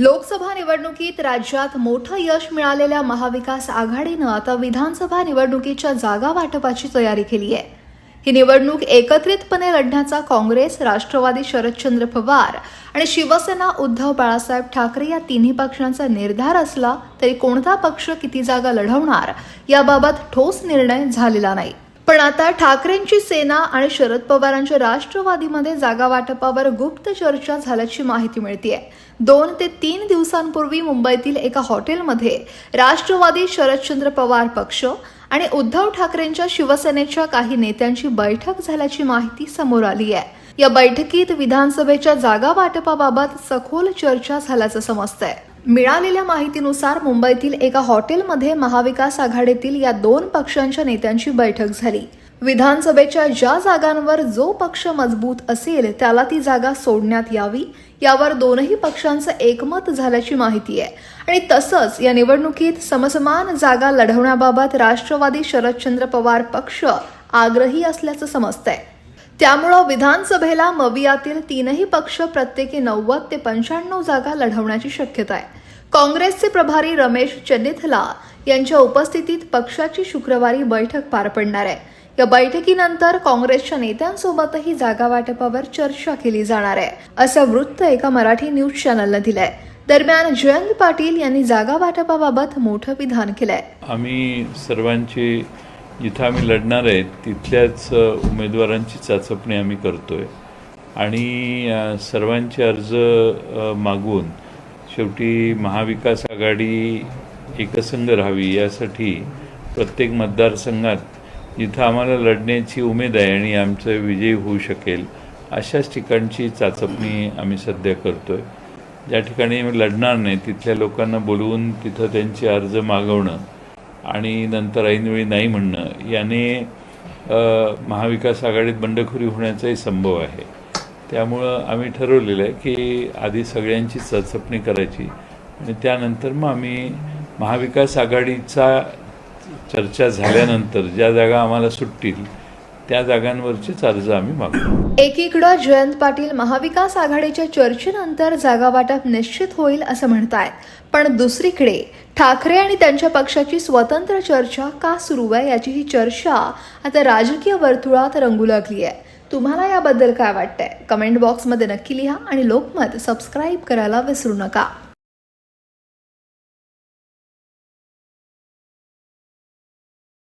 लोकसभा निवडणुकीत राज्यात मोठं यश मिळालेल्या महाविकास आघाडीनं आता विधानसभा निवडणुकीच्या जागा वाटपाची तयारी केली आहे. ही निवडणूक एकत्रितपणे लढण्याचा काँग्रेस राष्ट्रवादी शरदचंद्र पवार आणि शिवसेना उद्धव बाळासाहेब ठाकरे या तिन्ही पक्षांचा निर्धार असला तरी कोणता पक्ष किती जागा लढवणार याबाबत ठोस निर्णय झालेला नाही. पण आता ठाकरेंची सेना आणि शरद पवारांच्या राष्ट्रवादीमध्ये जागा वाटपावर गुप्त चर्चा झाल्याची माहिती मिळतीये. दोन ते तीन दिवसांपूर्वी मुंबईतील एका हॉटेलमध्ये राष्ट्रवादी शरदचंद्र पवार पक्ष आणि उद्धव ठाकरेंच्या शिवसेनेच्या काही नेत्यांची बैठक झाल्याची माहिती समोर आली आहे या बैठकीत विधानसभेच्या जागा वाटपाबाबत सखोल चर्चा झाल्याचं समजतंय. मिळालेल्या माहितीनुसार मुंबईतील एका हॉटेलमध्ये महाविकास आघाडीतील या दोन पक्षांच्या नेत्यांची बैठक झाली. विधानसभेच्या ज्या जागांवर जो पक्ष मजबूत असेल त्याला ती जागा सोडण्यात यावी यावर दोनही पक्षांचं एकमत झाल्याची माहिती आहे. आणि तसंच या निवडणुकीत समसमान जागा लढवण्याबाबत राष्ट्रवादी शरदचंद्र पवार पक्ष आग्रही असल्याचं समजतंय. त्यामुळं विधानसभेला मवियातील तीनही पक्ष प्रत्येकी नव्वद ते पंच्याण्णव जागा लढवण्याची शक्यता आहे. काँग्रेसचे प्रभारी रमेश चन्निथला यांच्या उपस्थितीत पक्षाची शुक्रवारी बैठक पार पडणार आहे. या बैठकीनंतर काँग्रेसच्या नेत्यांसोबतही जागा वाटपावर चर्चा केली जाणार आहे असं वृत्त एका मराठी न्यूज चॅनलनं दिलंय. दरम्यान जयंत पाटील यांनी जागा वाटपाबाबत मोठं विधान केलंय. आम्ही सर्वांची जिथं आम्ही लढणार आहे तिथल्याच उमेदवारांची चाचपणी आम्ही करतोय. आणि सर्वांचे अर्ज मागून शेवटी महाविकास आघाडी एकसंघ राहावी यासाठी प्रत्येक मतदारसंघात जिथं आम्हाला लढण्याची उमेद आहे आणि आमचं विजयी होऊ शकेल अशाच ठिकाणची चाचपणी आम्ही सध्या करतो आहे ज्या ठिकाणी लढणार नाही तिथल्या लोकांना बोलवून तिथं त्यांचे अर्ज मागवणं आणि नंतर ऐनवेळी नाही म्हणणं याने महाविकास आघाडीत बंडखोरी होण्याचाही संभव आहे. त्यामुळं आम्ही ठरवलेलं आहे की आधी सगळ्यांची चाचपणी करायची. आणि त्यानंतर मग आम्ही महाविकास आघाडीचा चर्चा झाल्यानंतर ज्या जागा आम्हाला सुटतील त्या जागांवरचीच अर्ज आम्ही मागतो. एकीकडं जयंत पाटील महाविकास आघाडीच्या चर्चेनंतर जागा वाटप निश्चित होईल असं म्हणतायत पण दुसरीकडे ठाकरे आणि त्यांच्या पक्षाची स्वतंत्र चर्चा का सुरू आहे याची ही चर्चा आता राजकीय वर्तुळात रंगू लागली आहे तुम्हाला याबद्दल काय वाटतंय? कमेंट बॉक्समध्ये नक्की लिहा आणि लोकमत सबस्क्राईब करायला विसरू नका.